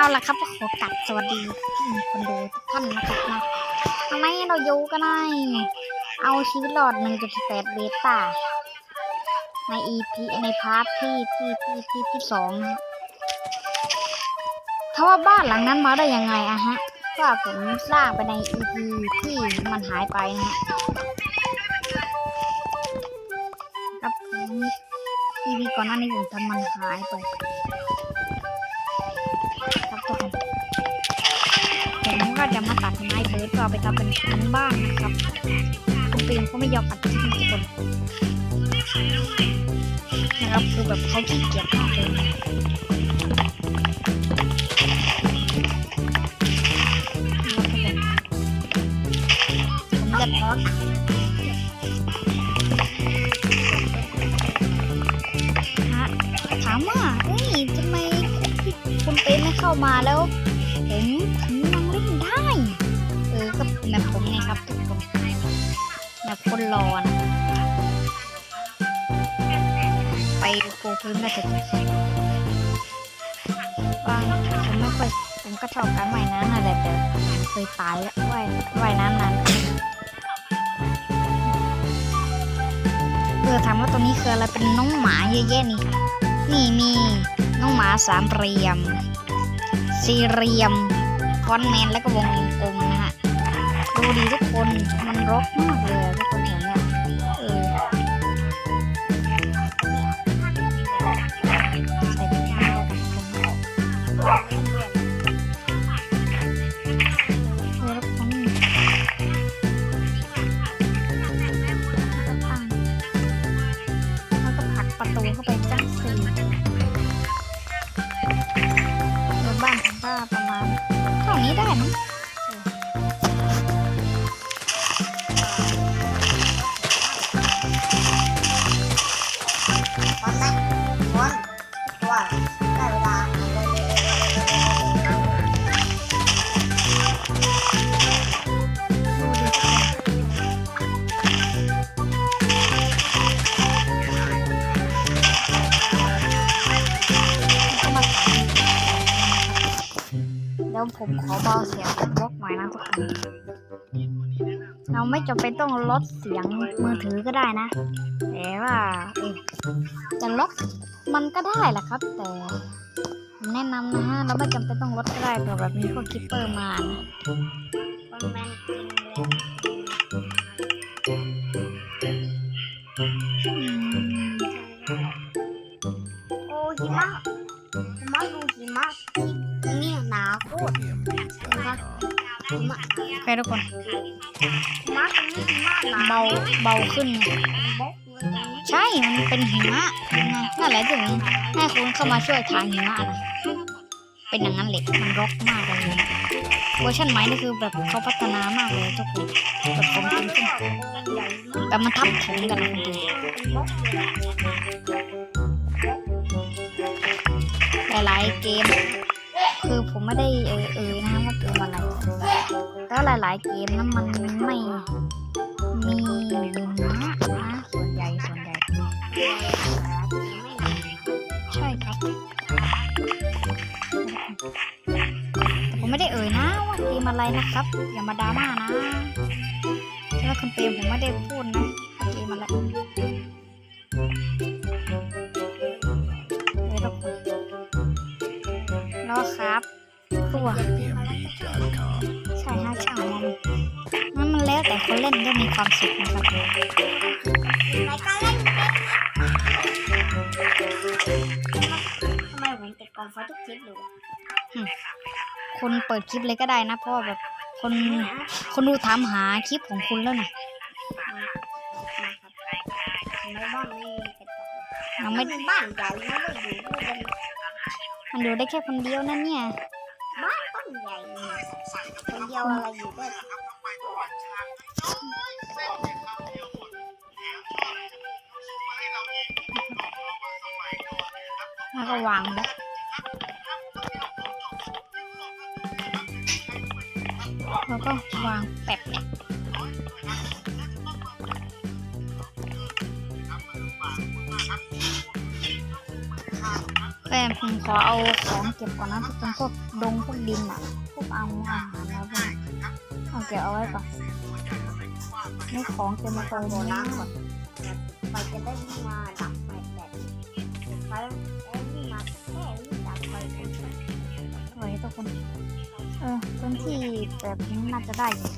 เอาละครับก็ขอกลับสวัสดีคนดูทุกท่านนะครับนะทำไมเราอยู่กันได้เอาชีวิตรอด1.8เบต้าใน EP ในพาร์ทที่ที่ที่ที่ที่สองนะถ้าว่าบ้านหลังนั้นมาได้ยังไงอะฮะก็ผมสร้างไปใน EP ที่มันหายไปนะฮะครับผม EP ก่อนหน้านี้ผมทำมันหายไป ก็จะมาตัดไม้เบิร์ดก็เอาไปทำเป็นพื้นบ้านนะครับคุณปีนเขาไม่ยอมอัดคลิปทุกคนนะครับคือแบบเขาขี้เกียจมากเลยผมจะพอถามว่าเฮ้ยทำไมคุณเป๊ไม่เข้ามาแล้ว รอนะไปโกพื้นมาเถอะว่างผมไม่ค่อยผมก็ชอบการว่ายน้ำนั่นแหละแต่เคยตายแล้วว่ายว่ายน้ำนานเออถามว่าตัวนี้คืออะไรเป็นน้องหมาเยอะแยะนี่นี่มีน้องหมาสามเหลี่ยม สี่เหลี่ยมฟอนแมนแล้วก็วงกลมนะฮะดูดีทุกคนมันรกมากเลยทุก ดี๋ยวผมขอเบาเสียงบล็อกหน่อยนะทุกคนเราไม่จำเป็นต้องลดเสียงมือถือก็ได้นะ แต่ว่าจะลดมันก็ได้แหละครับ แต่แนะนำนะฮะเราไม่จำเป็นต้องลดก็ได้เผื่แบบมีพวกคิปเปอร์มานะวันแมนกินเลย เคทุกคนหิมะตรงนี้หิมะหนาเบาเบาขึ้นบล็อกเลยนะใช่มันเป็นหิมะยังไงนั่นแหละถึงให้คุณเข้ามาช่วยทางหิมะนะเป็นอย่างนั้นเหล็กมันรกมากเลยนะเวอร์ชันใหม่นี่คือแบบเขาพัฒนามากเลยทุกคนแบบผมจริงขึ้นใหญ่มากแต่มันทับถมกันนะคุณดูเป็นบล็อกเลยหลายๆเกม คือผมไม่ได้เออเออนะว่าเกมอะไรแล้วหลาย ๆ เกมนั้นมันไม่มีหิมะนะส่วนใหญ่ส่วนใหญ่ใช่ครับ ผมไม่ได้เอ่ยนะว่าเกมอะไรนะครับ อย่ามาดราม่านะใช่ว่าคุณเปรมผมไม่ได้พูดนะว่าเกมอะไร ตัว PMB.com. ใช่ฮะช่างมันนั่นมันแล้วแต่คนเล่นก็มีความสุขนะครับในการเล่นเกมทำไมผมติดกองไฟทุกคลิปเลยวะคุณเปิดคลิปเลยก็ได้นะเพราะว่าแบบคนคนดูถามหาคลิปของคุณแล้วนะมาครับทำไมบ้านไม่มีติดกองยังไม่เป็นบ้านใหญ่นะไม่อยู่ด้วยกันมันอยู่ได้แค่คนเดียวนั่นเนี่ย เดียวอะไรอยู่ด้วยแล้วก็วางไว้แล้วก็วางแป๊บเนี่ยโอเคผมขอเอาของเก็บก่อนนะทุกคนพวกดงพวกดินอะ พวกเอาอาหารแล้ว พวกเอาเก็บเอาไว้ก่อนนี่ของเก็บมาตรงโบนี้าณก่อนไปจะได้มาดับไฟแบบไปแล้วมาแค่วิ่งดับไฟเป็นไว้ทุกคนเออพื้นที่แบบนี้น่าจะได้อยู่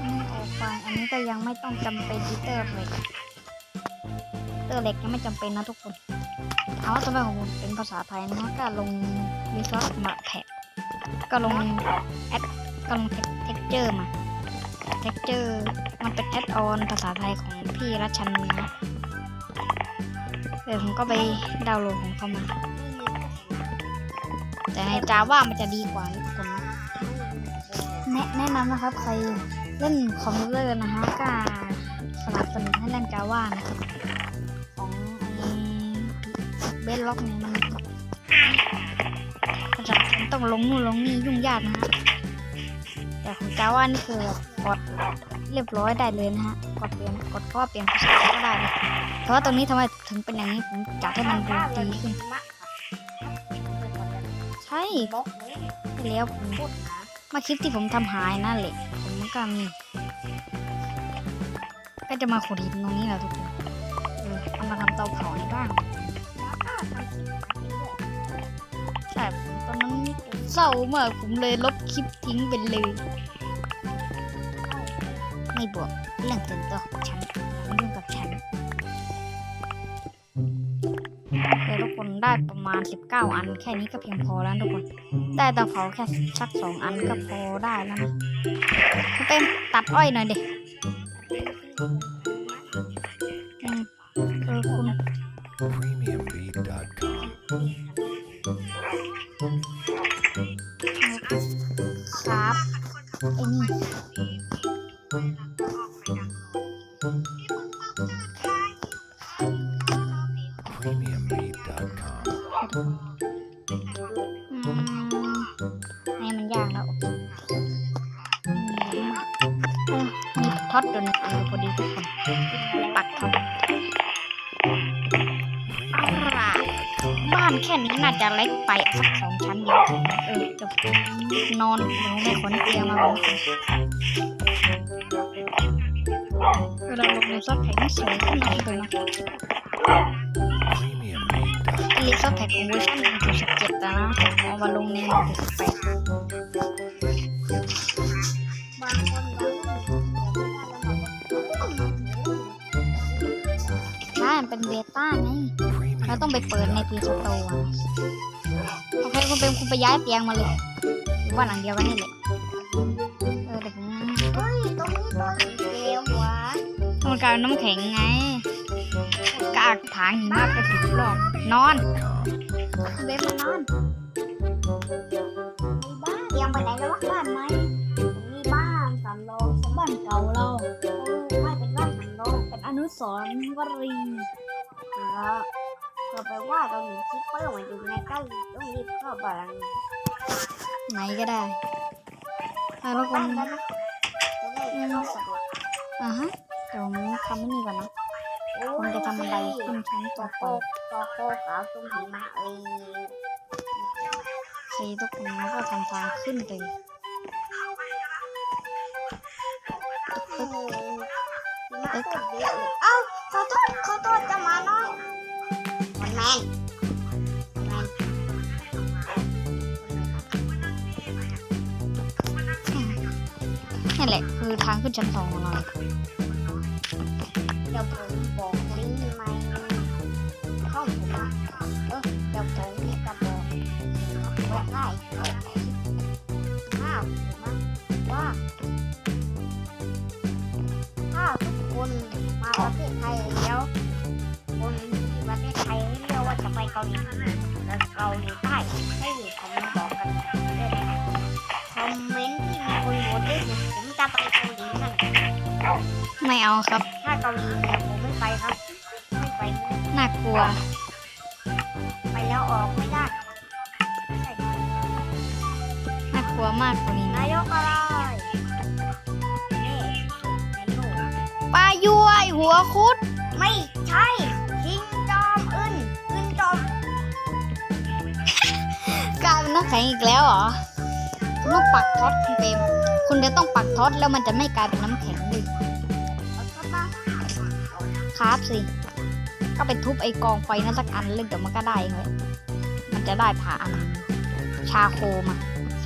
อันนี้ออกไปอันนี้ก็ยังไม่ต้องจำเป็นดิเตอร์เล็กเตอร์เหล็กยังไม่จำเป็นนะทุกคน ถามว่าทำไมของผมเป็นภาษาไทยนะก็ลงวิศวะมาแท็กก็ลงแอดก็ลงเท็กเจอร์มาเท็กเจอร์มันเป็นแอดออนภาษาไทยของพี่รัชชันนะเดี๋ยวผมก็ไปดาวน์โหลดของเขามา แต่ในจาว่ามันจะดีกว่าทุกคนนะแนะนำนะครับใครเล่นคอมพิวเตอร์นะฮะก็สนับสนุนให้เล่นจาว่านะครับ เบสล็อกเนี่ยมันภาษามันต้องลงนู่นลงนี่ยุ่งยากนะฮะแต่ของจ้าว่านี่คือกดเรียบร้อยได้เลยนะฮะกดเปลี่ยนกดก็เปลี่ยนภาษาก็ได้เลยแต่ว่าตรงนี้ทำไมถึงเป็นอย่างนี้ผมอยากให้มันดูดีขึ้นใช่ล็อกเลยไปแล้วผมามาคลิปที่ผมทำหายนั่นแหละผมก็มีก็จะมาขุดหินตรงนี้แหละทุกคนเออเอามาทำเตาเผาในบ้าน ตอนนั้นเศร้ามากผมเลยลบคลิปทิ้งไปเลย ไม่บวกเรื่องส่วนตัวของฉันไม่ยุ่งกับฉันเดี๋ยวทุกคนได้ประมาณ 19 อัน แค่นี้ก็เพียงพอแล้วทุกคน ได้ตาเผาแค่สักสองอันก็พอได้แล้วนะเป็นตัดอ้อยหน่อยเด็อื ท็อตตัวหนึงอันพอดีทุกคนปักท็อตเอาล่ะบ้านแค่นี้น่าจะเล็กไปสักสองชั้นดีเออจะนอนเดี๋ยวแม่ขนเตียงมาบนเวลาลงในซอฟแพ็กสวยขึ้นหน่อยเลยนะอันนี้ซอฟแพ็กเวอร์ชัน1.17แล้วนะเอามาลงใน1.18 ม่ได้แล้วเราก็ใช่มันเป็นเบต้าไงเราต้องไปเปิดในพีสโตร์โอเคคุณเป็นคุณไปย้ายเตียงมาเลยหรือว่าหลังเดียวกันนี่แหละเออเด็กเฮ้ยตรงนี้ตัวสีเขียวหวานมันกลายเป็นน้ำแข็งไงกากถางหิมะไปสิบรอบนอน PremiumBeat.com. เบมมานอนมีบ้านเตรียมไปไหนแล้ววะบ้านไหมมี เป็นอนุสรณ์วรีแล้วก็แปลว่าตอนนี้คิปเปอร์มันอยู่ในใกล้ต้องรีบเข้าบ้านไหนก็ได้อะแล้วคุบ้าณนแล้วนะจะได้เข้าสะดวกอะฮะเดี๋ยวผมทำไม่นี่ก่อนนะผมจะทำบันไดขึ้นชั้นต่อไปโตโตโตขาวตรงหิมะเอ้ยโอเคทุกคนแล้วก็ทำทางขึ้นไปหิมะโคตร โทษขอโทษจะมาน้อยมันแมนแมนนี่แหละคือทางขึ้นชั้นสองของเราเดี๋ยวผมบอกลิงก์ไหมเข้าผมนะเออเดี๋ยวผมจะบอกบอกได้ห้าวนะว่าถ้าทุกคนมาประเทศไทย ว่าจะเกาหลีและเกาหลีใต้ให้คอมเมนต์บอกกันด้วยนะคอมเมนต์ที่มีคนโหวตด้วยผมจะไปเกาหลีนั่นไม่เอาครับ ถ้าเกาหลีเนี่ยผมไม่ไปครับ ไม่ไปน่ากลัว ไปแล้วออกไม่ได้น่ากลัวมากกว่านี้นะนายกอะไรนี่ปลาย้วยหัวคุด ไม่ใช่ แข็งอีกแล้วเหรอคุณต้องปักท็อตคุณเปมคุณจะต้องปักท็อตแล้วมันจะไม่กลายเป็นน้ำแข็งดิเอาเข้ามาครับสิ ก็ไปทุบไอ้กองไฟนั้นสักอันเลยเดี๋ยวมันก็ได้เองเลยมันจะได้ผ่านชาโคมา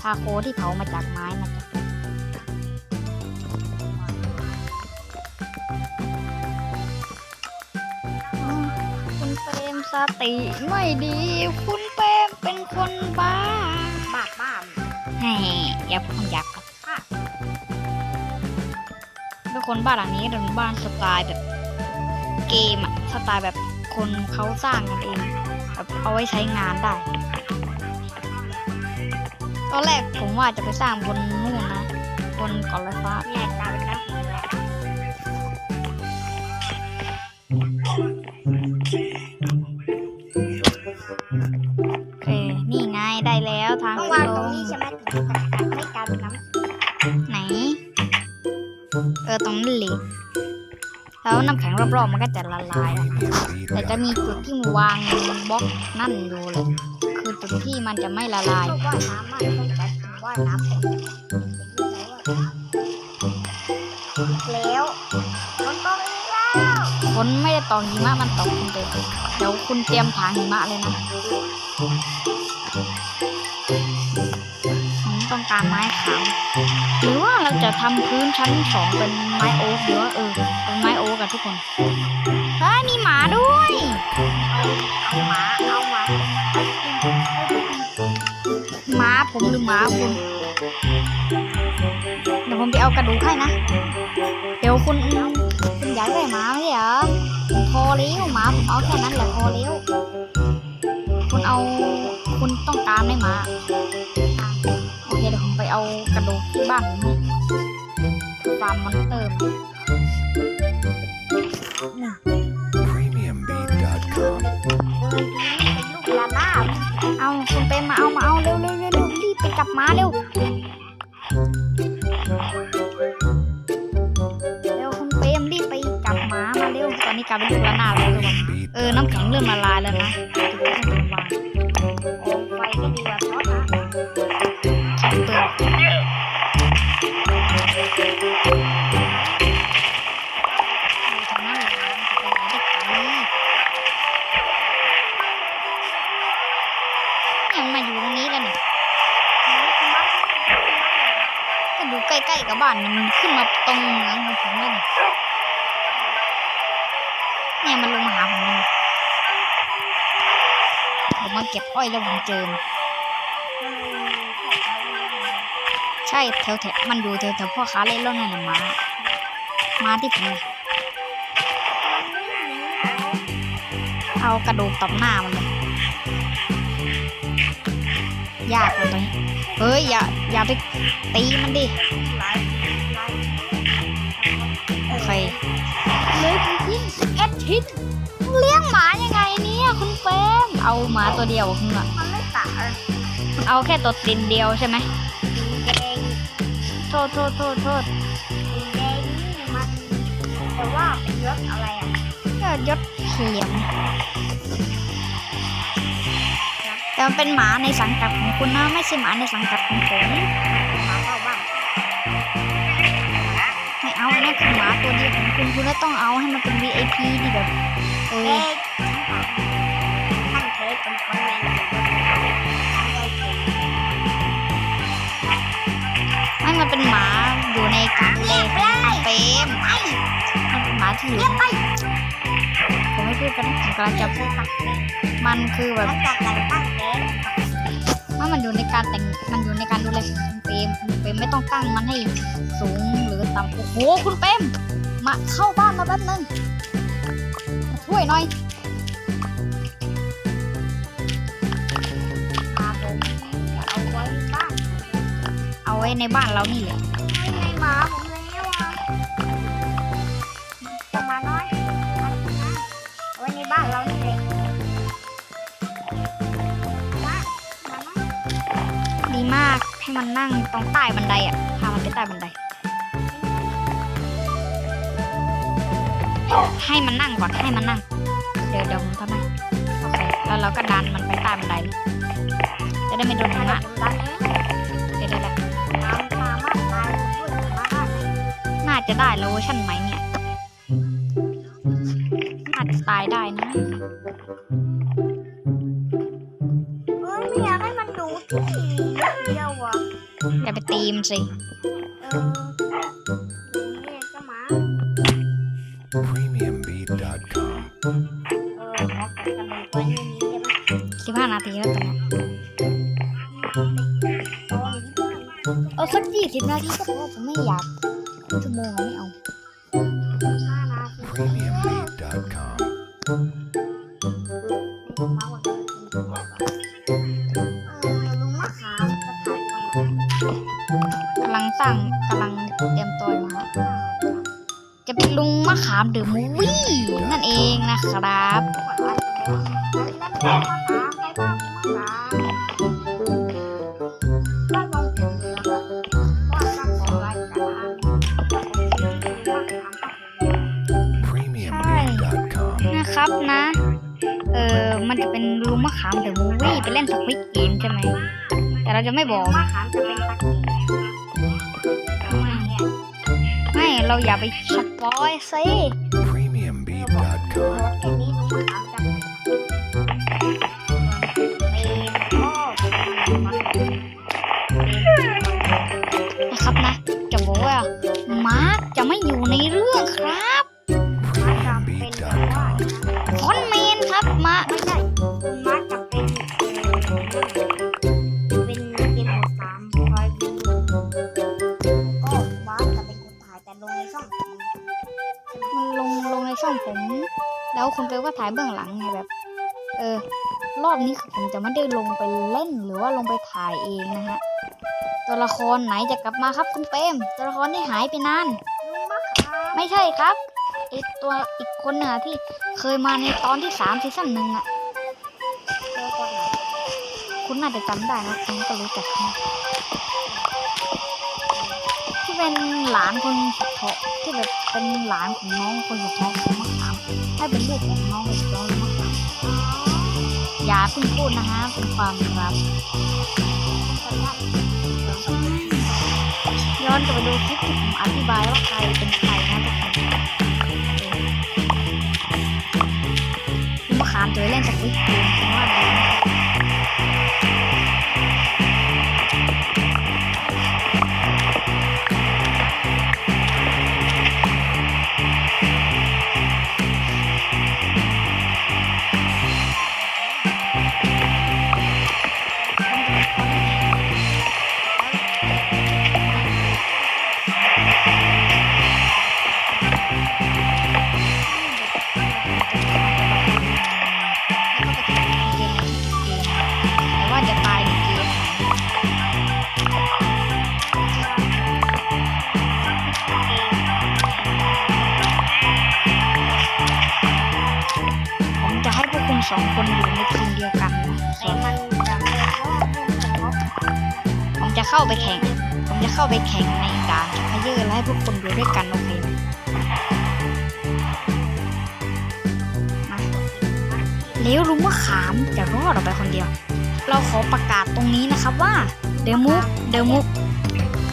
ชาโคที่เผามาจากไม้นะจ๊ะคุณเปรมสติไม่ดี คุณเปรมเป็นคนบ้า แหมอย่าพูดหยับครับค่ะเป็นคนบ้านหลังนี้เป็นบ้านสไตล์แบบเกมอะสไตล์แบบคนเขาสร้างกันเองแบบเอาไว้ใช้งานได้ ตอนแรกผมว่าจะไปสร้างบนนู่นนะ บนเกาะลอยฟ้าแยกลายเป็นน้ำ ไงได้แล้วทางต้องขึ้วางนตลรงงนี้ใช่ไหมถึงจะไม่กลายเป็นน้ำไหน เออตรงนั้นเลยแล้วน้ำแข็งรอบๆมันก็จะละลายอะ Premium แต่จะมี Beat.com. จุดที่มันวางบล็อกนั่นอยู่เลย คือจุดที่มันจะไม่ละลายว่ายน้ำมันต้องการว่ายน้ำเป็นแล้วมันต้องอีกแล้วฝนไม่ได้ตอกหิมะมันตกคุณเต็มเดี๋ยวคุณเตรียมถางหิมะเลยนะ ตารไม้ขาวหรือว่าเราจะทำพื้นชั้นสองเป็นไม้โอ๊กหรือว่าเออเป็นไม้โอ๊กกันทุกคนเฮ้ยมีหมาด้วยเอาหมาเอาหมาหมาผมหรือหมาคุณเดี๋ยวผมไปเอากระดูกให้นะ เดี๋ยวคุณคุณอยากได้หมาไม่ใช่เหรอพอเลี้ยวหมาผมเอาแค่นั้นแหละพอเลี้ยวคุณเอาคุณต้องการได้หมา เคเดี๋ยวผมไปเอากระดูกที่บ้านผมฟาร์มมอนเตอร์มานี่ PremiumBeat.com. เดินทีนี่เป็นลูกลาบ้าเอาคุณไปมาเอามาเอาเร็วเร็วเร็วเร็วรีบไปจับหมาเร็วเร็วคุณเปรมรีบไปจับหมามาเร็วตอนนี้กลายเป็นลูกระนาดแล้วทุกคนเออน้ำแข็งเริ่มละลายแล้วนะานเนี่ยมันขึ้นมาตรงเหมืองของผมเลยนี่เนี่ยมันลงมาหาผมเลยผมมาเก็บอ้อยแล้วผมเจอมใช่แถวแถวมันอยู่แถวแถวพ่อค้าเล่นร่อนนั่นน่ะมามาที่ผมเอากระดูกตบหน้ามันเลยยากกว่าตรงนี้เฮ้ยอย่าอย่าไปตีมันดิ ชิ้นเอ็ดชิ้นเลี้ยงหมายังไงเนี่ยคุณเฟรมเอาหมาตัวเดียวคุณอะมันไม่ตะเอาแค่ตัวตินเดียวใช่ไหมสีแดงโทษโทษโทษโทษสีแดงนี่มันแต่ว่าเป็นรถอะไรอะก็ยศเขียมแต่มันเป็นหมาในสังกัดของคุณนะไม่ใช่หมาในสังกัดของผม เข้าบ้านไม่เอาอันนั่นคือหมาตัวเดียวของคุณคุณก็ต้องเอาให้มันเป็น VIP ที่แบบเอเอ๊อะท่านเทสเป็นคนแมนอยู่บนได้เก่งให้มันเป็นหมาอยู่ในการดูแลของเปรมมันเป็นหมาที่อยู่ในผมไม่พูดกันนะผมกำลังจะเคยตักเองมันคือแบบ ท่านจากแต่งตั้งเองว่ามันอยู่ในการแต่งมันอยู่ในการดูแลคุณเปรมคุณเปรมไม่ต้องตั้งมันให้สูงหรือต่ำโอ้โหคุณเปรมมาเข้าบ้านมาแป๊บนึงมาช่วยหน่อยมาผมเอาไว้บ้านเอาไว้ในบ้านเรานี่แหละไม่ให้หมาผมแล้วอะจะมาน้อยเอาไว้ในบ้านเรา ให้มันนั่งตรงใต้บันไดอะพามันไปใต้บันได ให้มันนั่งก่อนให้มันนั่ง เดี๋ยวเดี๋ยวผมทำให้โอเคแล้วเราก็ดันมันไปใต้บันไดจะได้ไม่โดนหิถ้าะเอเดี๋ยวได้แล้วตามสามารถตายด้วยหิมะน่าจะได้แล้วเวอร์ชันใหม่เนี่ย น่าจะตายได้นะ อะอย่าไปตีมนสิเออนี่จะมา PremiumBeat.com. เออขอเกิดกันเลยไว้ในนี้ได้ไหมสิบห้านาทีแล้วตอนเนี้ยตอนนี้บ้างเอาสักยี่สิบนาทีก็พอผมไม่อยากชั่วโมง องนะครับ PremiumBeat.com. นะครับนะ เออมันจะเป็นลุงมะขามเดอะมูวี่ไปเล่นสควิตเกมใช่ไหม แต่เราจะไม่บอกไม่ เราอย่าไปสปอยซิ จะไม่ได้ลงไปเล่นหรือว่าลงไปถ่ายเองนะฮะตัวละครไหนจะกลับมาครับคุณเปรมตัวละครที่หายไปนานลุงมะขามไม่ใช่ครับไอตัวอีกคนน่ะที่เคยมาในตอนที่สามซีซั่นหนึ่งอะเจอคนไหนคุณน่าจะจำได้นะคุณก็รู้จักเขาที่เป็นหลานคนสุดท้องที่แบบเป็นหลานของน้องคนสุดท้องของมะขามให้เป็นลูกของน้องคนสุดท้องข อย่าเพิ่งพูดนะฮะเป็นความลับย้อนกลับไปดูคลิปที่ผมอธิบายว่าใครเป็นใครนะทุกคนคุณมะขามจะไปเล่นสควิตเกมผมว่า สองคนอยู่ในทีมเดียวกันนะส่แต่วนมันจะเป็นว่าลุงเฉพาะผมจะเข้าไปแข่ง ผมจะเข้าไปแข่งในด่านพเยอร์แล้วให้พวกคุณอยู่ด้วยกันโอเคไหมมาแล้วลุงมะขามจะรอดออกไปคนเดียว เราขอประกาศตรงนี้นะครับว่าเดมุกเดมุก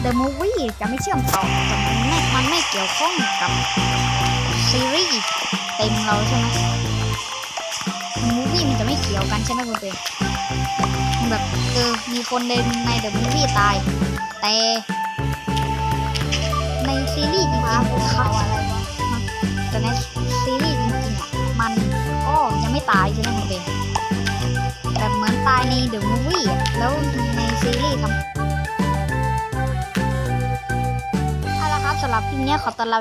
เดมูวี่จะไม่เชื่อมต่อแต่มันไม่มันไม่เกี่ยวข้องกับซีรีส์เต็มเราใช่ไหม มูวี่มันจะไม่เกี่ยวกันใช่ไหมคุณเป็นมันแบบเออมีคนในในเดอะมูวี่ตาย แต่ในซีรีส์จริงมาๆเขาอะไรวะแต่ในซีรีส์จริงๆอะมันก็ยังไม่ตายใช่ไหมคุณเป็นแบบเหมือนตายในเดอะมูวี่แล้วในซีรีส์ทำเอาละครับสำหรับคลิปนี้ขอตัวลา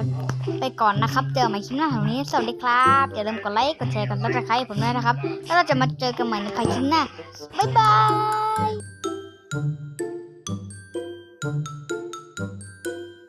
ไปก่อนนะครับ เจอกันใหม่คลิปหน้าของนี้ สวัสดีครับ อย่าลืมกดไลค์ กดแชร์ กดซับสไครต์ผมด้วยนะครับ แล้วเราจะมาเจอกันใหม่ในภายคลิปหน้า บ๊ายบาย